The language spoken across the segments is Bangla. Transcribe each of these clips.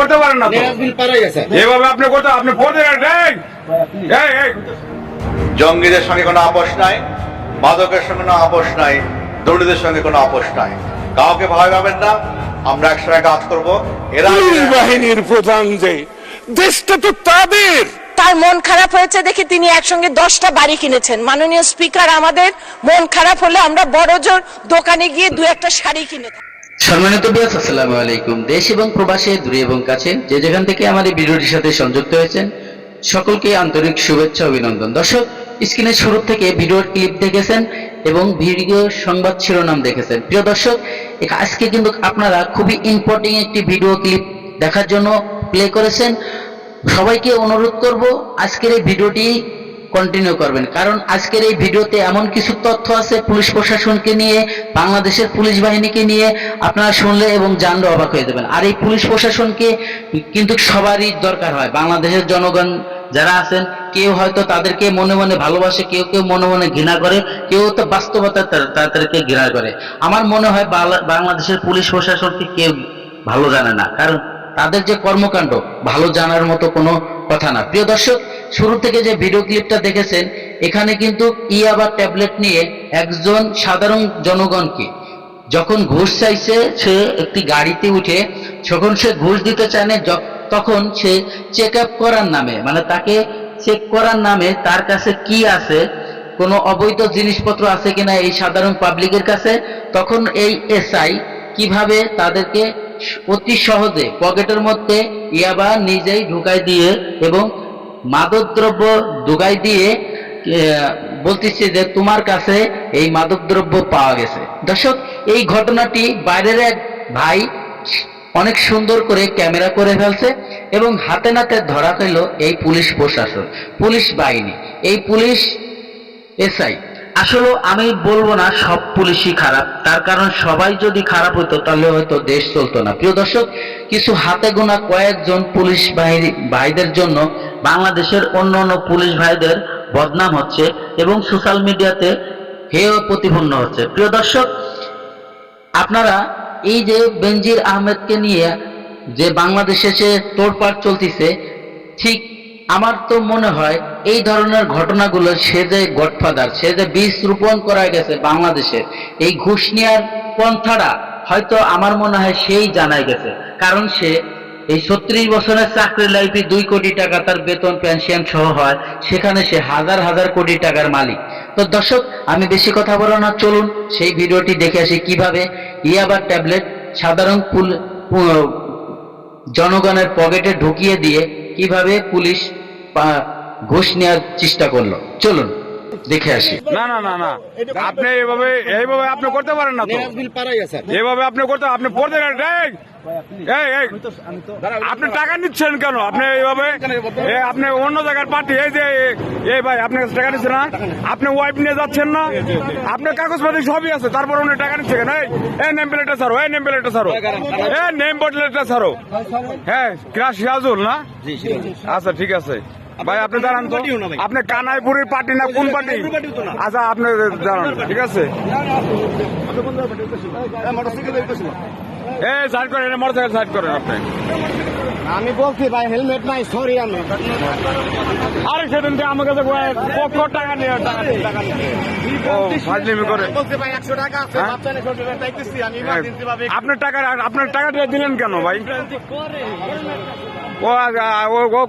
করতে পারেন না এভাবে আপনি করতে আপনি এই! জঙ্গিদের সঙ্গে কোনো আপোষ নাই মাদকের সঙ্গে কোনো আপোষ নাই দলিতদের সঙ্গে কোনো আপোষ নাই। কাউকে ভয় পাবেন না আমরা একসঙ্গে কাজ করব। এরা বাহিনীর প্রধান যে দেশটা তো তাদের! তার মন খারাপ হয়েছে দেখে তিনি একসঙ্গে দশটা বাড়ি কিনেছেন। মাননীয় স্পিকার আমাদের মন খারাপ হলে আমরা বড় জোর দোকানে গিয়ে দু একটা শাড়ি কিনে থাকি। সম্মানিত বিয়াস আসসালামু আলাইকুম। দেশ এবং প্রবাসে, দূরে এবং কাছে, যে যেখান থেকে আমাদের ভিডিওটির সাথে সংযুক্ত হয়েছেন, সকলকে আন্তরিক শুভেচ্ছা, অভিনন্দন। দর্শক, স্ক্রিনের শুরু থেকে ভিডিওর ক্লিপ দেখেছেন এবং ভিডিও সংবাদ শিরোনাম দেখেছেন। প্রিয় দর্শক আজকে কিন্তু আপনারা খুবই ইম্পর্টেন্ট একটি ভিডিও ক্লিপ দেখার জন্য প্লে করেছেন। সবাইকে অনুরোধ করব, আজকের এই ভিডিওটি কন্টিনিউ করবেন। কারণ আজকের এই ভিডিওতে এমন কিছু তথ্য আছে পুলিশ প্রশাসনকে নিয়ে, বাংলাদেশের পুলিশ বাহিনীকে নিয়ে। আপনারা শুনলে এবং জানলে অবাক হয়ে যাবেন। আর এই পুলিশ প্রশাসনকে কিন্তু সবারই দরকার হয়। বাংলাদেশের জনগণ যারা আছেন, কেউ হয়তো তাদেরকে মনে মনে ভালোবাসে, কেউ কেউ মনে মনে ঘৃণা করে, কেউ তো বাস্তবতা তাদেরকে ঘৃণা করে। আমার মনে হয় বাংলা- বাংলাদেশের পুলিশ প্রশাসনকে কেউ ভালো জানে না। কারণ তাদের যে কর্মকাণ্ড, ভালো জানার মতো কোনো কথা না। প্রিয় দর্শক, শুরু থেকে যে ভিডিও ক্লিপটা দেখেছেন, এখানে কিন্তু ইয়াবা ট্যাবলেট নিয়ে একজন সাধারণ জনগণকে যখন ঘুষ চাইছে, সে একটি গাড়িতে উঠে, যখন সে ঘুষ দিতে চায় না তখন সে চেক আপ করার নামে মানে তাকে চেক করার নামে তার কাছে কি আছে, কোনো অবৈধ জিনিসপত্র আছে কিনা এই সাধারণ পাবলিকের কাছে, তখন এই এসআই কীভাবে তাদেরকে অতি সহজে পকেটের মধ্যে ইয়াবা নিজেই ঢুকাই দিয়ে এবং মাদকদ্রব্য ঢুকাই দিয়ে বলতেছে যে তোমার কাছে এই মাদকদ্রব্য পাওয়া গেছে। দর্শক, এই ঘটনাটি বাইরের এক ভাই অনেক সুন্দর করে ক্যামেরা করে ফেলছে এবং হাতে নাতে ধরা পেল এই পুলিশ প্রশাসন, পুলিশ বাহিনী। এই পুলিশ এসআই আসলে আমি বলব না, সব পুলিশই খারাপ। তার কারণ সবাই যদি খারাপ হতো, তাহলে হয়তো দেশ চলতো না। প্রিয় দর্শক, কিছু হাতে গোনা কয়েকজন পুলিশ বাহিনী, ভাইদের জন্য বাংলাদেশের অন্য অন্য পুলিশ ভাইদের বদনাম হচ্ছে এবং সোশ্যাল মিডিয়াতে হেয় প্রতিপন্ন হচ্ছে। প্রিয় দর্শক, আপনারা এই যে বেনজির আহমেদকে নিয়ে যে বাংলাদেশে সে তোড়পাড় চলতেছে, ঠিক আমার তো মনে হয় এই ধরনের ঘটনাগুলো সে যে গডফাদার, সে যে বীজ রোপণ করা গেছে বাংলাদেশে, এই ঘুষ নেওয়ার পন্থাটা হয়তো আমার মনে হয় সেই জানাই গেছে। কারণ সে এই ছত্রিশ বছরের চাকরি লাইফে দুই কোটি টাকা তার বেতন, পেনশন সহ হয়, সেখানে সে হাজার হাজার কোটি টাকার মালিক। তো দর্শক, আমি বেশি কথা বলো না, চলুন সেই ভিডিওটি দেখে আসি কীভাবে ইয়াবা ট্যাবলেট সাধারণ জনগণের পকেটে ঢুকিয়ে দিয়ে কীভাবে পুলিশ ঘুষ নেওয়ার চেষ্টা করল। চলুন দেখে আসি। না না না না। আপনি এইভাবে এইভাবে আপনি করতে পারেন না তো। এভাবে আপনি করতে আপনি এই আপনি টাকা নিচ্ছেন কেন? আপনি এইভাবে আপনি অন্য জায়গার পার্টি এই যে এই ভাই আপনি কাছে টাকা নিচ্ছেন না আপনি ওয়াইফ নিয়ে যাচ্ছেন না? আপনার কাগজপাতি সবই আছে তারপর উনি টাকা নিচ্ছে কেন? এই এই নেম প্লেটটা ছাড়ো এই নেম প্লেটটা ছাড়ো। এই নেম প্লেটটা ছাড়ো। হ্যাঁ ক্রাশ সিরাজুল না? আচ্ছা ঠিক আছে। ভাই আপনি দাঁড়ান তো। আপনি কানাইপুরের পার্টি না কোন পার্টি? আচ্ছা আপনি দাঁড়ান ঠিক আছে। এই সাইড করেন মোটরসাইকেল সাইড করেন আপনি। আমি বলছি ভাই হেলমেট নাই সরি আমি। আরে সেদিন থেকে আমার কাছে কত টাকা নিয়ে টাকা টাকা আপনার টাকা আপনার টাকাটা দিলেন কেন ভাই? ও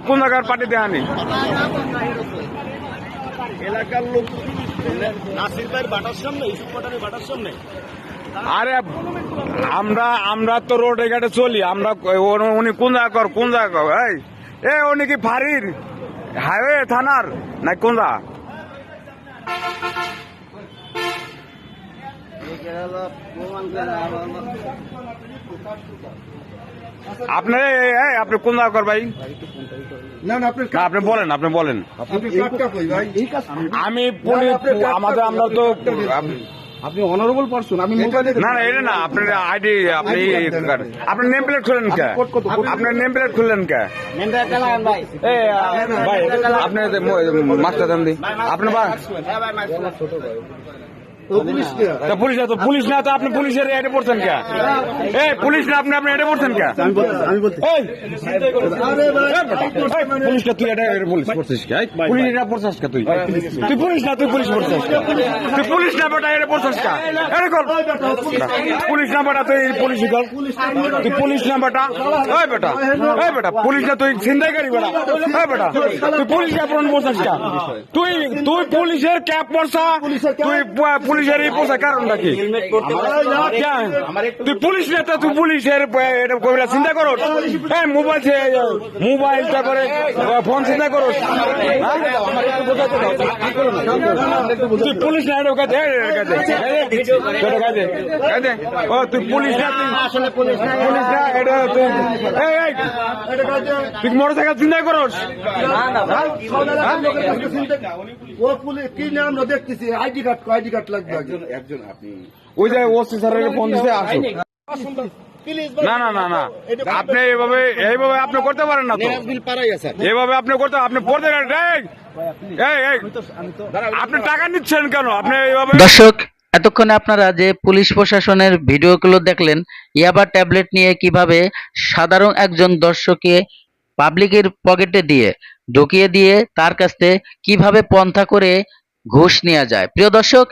কোন জায়গার পার্টি দেয়নি এলাকার লোক নাসির ভাইয়ের বাটার সামনে ইসুফ পাঠানের বাটার সামনে। আরে আমরা আমরা তো রোডে ঘাটে চলি আমরা উনি কোন জায়গা কর কোন জায়গা কর এই এ উনি কি ফাঁড়ির? হাইওয়ে থানার? না কোন জায়গা? এই, আপনি কোন জায়গা কর ভাই? না না আপনি বলেন আপনি বলেন। আমি আমাদের আমরা তো আপনি অনারেবল পারসন আমি মোবাইলে না না এটা না আপনার আইডি আপনি আপনার নেম প্লেট খুলেন কে? আপনার নেম প্লেট খুললেন কে? ভাই? আপনি মাস্টার দেন দি। আপনি বা তা পুলিশ না তো পুলিশ না তো আপনি পুলিশের এটা পড়ছেন কে এই পুলিশ না আপনি আপনি এটা পড়ছেন কে এই এই, পুলিশটা তুই এটা পুলিশ পড়ছিস কে পুলিশ এটা পড়ছিস কে তুই তুই পুলিশ না তুই পুলিশ পড়ছিস তুই পুলিশ না বেটা এটা পড়ছিস কে এটা কর পুলিশ না বেটা তুই পুলিশ কর তুই পুলিশ না বেটা ওই বেটা ওই বেটা পুলিশ না তুই ছিনতাইকারী বেটা ওই বেটা তুই পুলিশ ক্যাপ্টন পড়ছিস কে তুই তুই পুলিশের ক্যাপ পড়ছা তুই পু- পুলিশের এই পোষা কারণটা কি? তুই পুলিশ নেতা তুই পুলিশের কবিরা চিন্তা করো হ্যাঁ মোবাইল মোবাইল তারপরে ফোন চিন্তা করো তুই পুলিশ না এটা কাজে কাজে কাজে কাজে ও তুই পুলিশ না তুই পুলিশ না এটা তুই তুই মোটর সাইকেল চিন্তা করোস। ও পুলিশ কি নাম না দেখতেছি? আইডি কার্ড আইডি কার্ড লাগবে আগে। ওই যে ওসি স্যারের ফোন দিতে আসো না না না না। আপনি এইভাবে এইভাবে আপনি করতে পারেন না তো। এইভাবে আপনি করতে আপনি পড়তে আপনি টাকা নিচ্ছেন কেন? আপনি এইভাবে দর্শক এতক্ষণে আপনারা যে পুলিশ প্রশাসনের ভিডিওগুলো দেখলেন ইয়াবা ট্যাবলেট নিয়ে কীভাবে সাধারণ একজন দর্শককে পাবলিকের পকেটে দিয়ে, ঢুকিয়ে দিয়ে তার কাছ কীভাবে পন্থা করে ঘুষ নেওয়া যায়। প্রিয় দর্শক,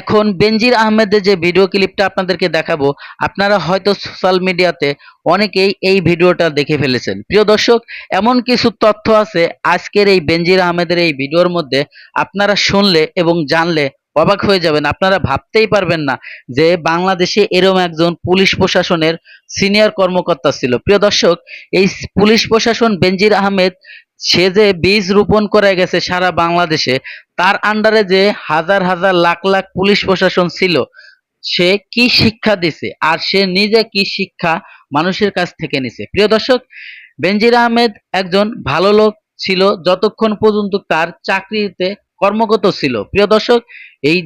এখন বেনজির আহমেদের যে ভিডিও ক্লিপটা আপনাদেরকে দেখাবো, আপনারা হয়তো সোশ্যাল মিডিয়াতে অনেকেই এই ভিডিওটা দেখে ফেলেছেন। প্রিয় দর্শক, এমন কিছু তথ্য আছে আজকের এই বেনজির আহমেদের এই ভিডিওর মধ্যে আপনারা শুনলে এবং জানলে অবাক হয়ে যাবেন। আপনারা ভাবতেই পারবেন না যে বাংলাদেশে এরকম একজন পুলিশ প্রশাসনের সিনিয়র কর্মকর্তা ছিল। প্রিয় দর্শক, এই পুলিশ প্রশাসন বেনজির আহমেদ, সে যে বীজ রোপণ করে গেছে সারা বাংলাদেশে, তার আন্ডারে যে হাজার হাজার লাখ লাখ পুলিশ প্রশাসন ছিল, সে কি শিক্ষা দিছে? আর সে নিজে কি শিক্ষা মানুষের কাছ থেকে নিছে? প্রিয় দর্শক, বেনজির আহমেদ একজন ভালো লোক ছিল, যতক্ষণ পর্যন্ত তার চাকরিতে কর্মগত ছিল। প্রিয় দর্শক, এই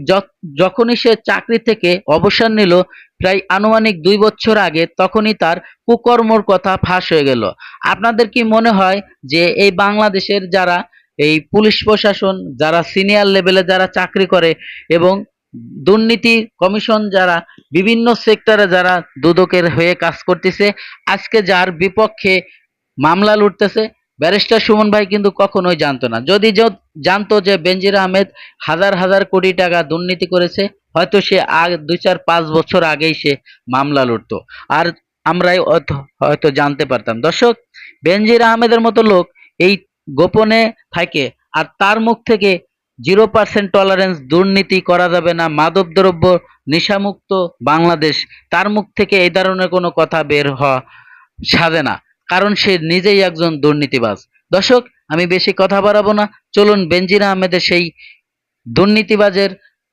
যখনই সে চাকরি থেকে অবসর নিল, প্রায় আনুমানিক দুই বছর আগে তখনই তার কুকর্মর কথা ফাঁস হয়ে গেল। আপনাদের কি মনে হয় যে এই বাংলাদেশের যারা, এই পুলিশ প্রশাসন, যারা সিনিয়র লেভেলে যারা চাকরি করে এবং দুর্নীতি কমিশন যারা, বিভিন্ন সেক্টরে যারা দুদকের হয়ে কাজ করতেছে, আজকে যার বিপক্ষে মামলা লুটতেছে ব্যারিস্টার সুমন ভাই কিন্তু কখনোই জানতো না। যদি জানতো যে বেনজির আহমেদ হাজার হাজার কোটি টাকা দুর্নীতি করেছে, হয়তো সে আগ, দুই চার পাঁচ বছর আগেই সে মামলা লড়তো। আর আমরাই হয়তো- হয়তো জানতে পারতাম। দর্শক, বেনজির আহমেদের মতো লোক এই গোপনে থাকে আর তার মুখ থেকে জিরো পার্সেন্ট টলারেন্স দুর্নীতি করা যাবে না। মাদকদ্রব্য নেশামুক্ত বাংলাদেশ, তার মুখ থেকে এই ধরনের কোনো কথা বের হওয়া সাজে না। কারণ সে নিজেই একজন দুর্নীতিবাজ। দর্শক, আমি বেশি কথা বাড়াবো না। চলুন বেনজির আহমেদের সেই দুর্নীতিবাজের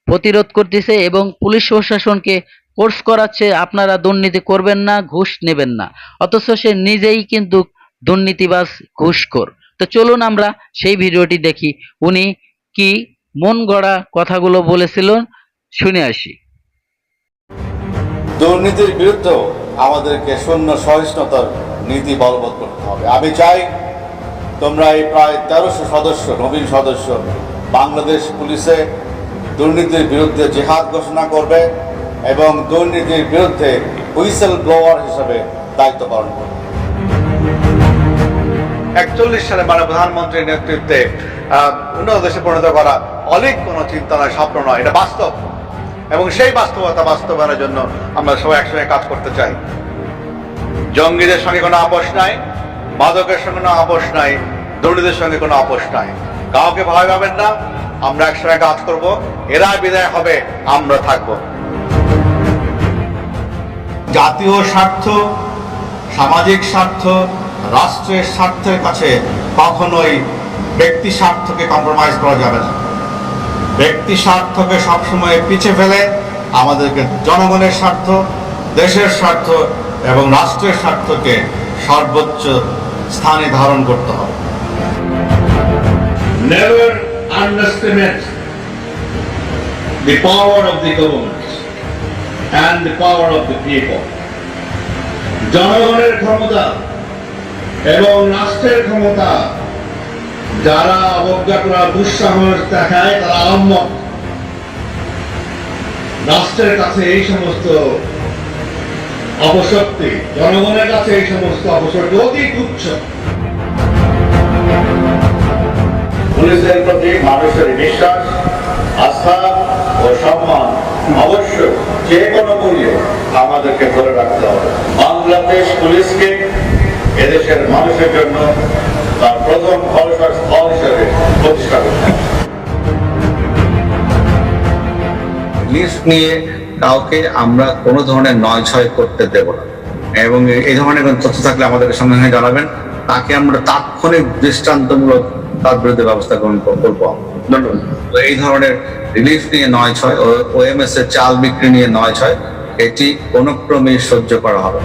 প্রতিরোধ করতেছে এবং পুলিশ প্রশাসনকে কোর্স করাচ্ছে, আপনারা দুর্নীতি করবেন না, ঘুষ নেবেন না। অথচ সে নিজেই কিন্তু দুর্নীতিবাজ, ঘুষখোর। তো চলুন আমরা সেই ভিডিওটি দেখি। উনি কি মন গড়া কথাগুলো বলেছিলেন শুনে আসি। দুর্নীতির বিরুদ্ধেও আমাদেরকে শূন্য সহিষ্ণুতার নীতি বলবৎ করতে হবে। আমি চাই তোমরা এই প্রায় তেরোশো সদস্য, নবীন সদস্য বাংলাদেশ পুলিশে দুর্নীতির বিরুদ্ধে জেহাদ ঘোষণা করবে এবং দুর্নীতির বিরুদ্ধে হুইসেল ব্লোয়ার হিসেবে দায়িত্ব পালন করবে। একচল্লিশ সালে মানে প্রধানমন্ত্রীর নেতৃত্বে উন্নত দেশে পরিণত করা অনেক কোনো চিন্তা নয়, স্বপ্ন নয়, এটা বাস্তব। এবং সেই বাস্তবতা বাস্তবায়নের জন্য আমরা সবাই একসঙ্গে কাজ করতে চাই। জঙ্গিদের সঙ্গে কোনো আপোষ নাই, মাদকের সঙ্গে কোনো আপোষ নাই দুর্নীতির সঙ্গে কোনো আপোষ নাই। কাউকে ভয় পাবেন না, আমরা একসঙ্গে কাজ করব এরা বিদায় হবে, আমরা থাকব। জাতীয় স্বার্থ, সামাজিক স্বার্থ, রাষ্ট্রের স্বার্থের কাছে কখনোই ব্যক্তি স্বার্থকে কম্প্রোমাইজ করা যাবে না। ব্যক্তি স্বার্থকে সবসময় পিছে ফেলে আমাদেরকে জনগণের স্বার্থ, দেশের স্বার্থ এবং রাষ্ট্রের স্বার্থকে সর্বোচ্চ স্থানে ধারণ করতে হবে never underestimate the power of the government and the power of the people. জনগণের ক্ষমতা এবং রাষ্ট্রের ক্ষমতা যারা অবজ্ঞা করা, দুঃসাহস দেখায়, তারা আহম্মক রাষ্ট্রের কাছে এই সমস্ত অপশক্তি। জনগণের কাছে এই সমস্ত অপশক্তি অতি তুচ্ছ। পুলিশের প্রতি মানুষের বিশ্বাস আস্থা ও সম্মান অবশ্য যে কোনো মূল্যে আমাদেরকে ধরে রাখতে হবে। বাংলাদেশ পুলিশকে এদেশের মানুষের জন্য তার প্রথম ভরসার স্থল হিসেবে প্রতিষ্ঠা করতে হবে। লিস্ট নিয়ে কাউকে আমরা কোনো ধরনের নয় ছয় করতে দেব না। এবং এই ধরনের তথ্য থাকলে আমাদের সঙ্গে সঙ্গে জানাবেন। তাকে আমরা তাৎক্ষণিক দৃষ্টান্তমূলক তার বিরুদ্ধে ব্যবস্থা গ্রহণ করব এই ধরনের রিলিফ নিয়ে নয় ছয় ও এম এস এর চাল বিক্রি নিয়ে নয় ছয় এটি কোনো ক্রমেই সহ্য করা হবে।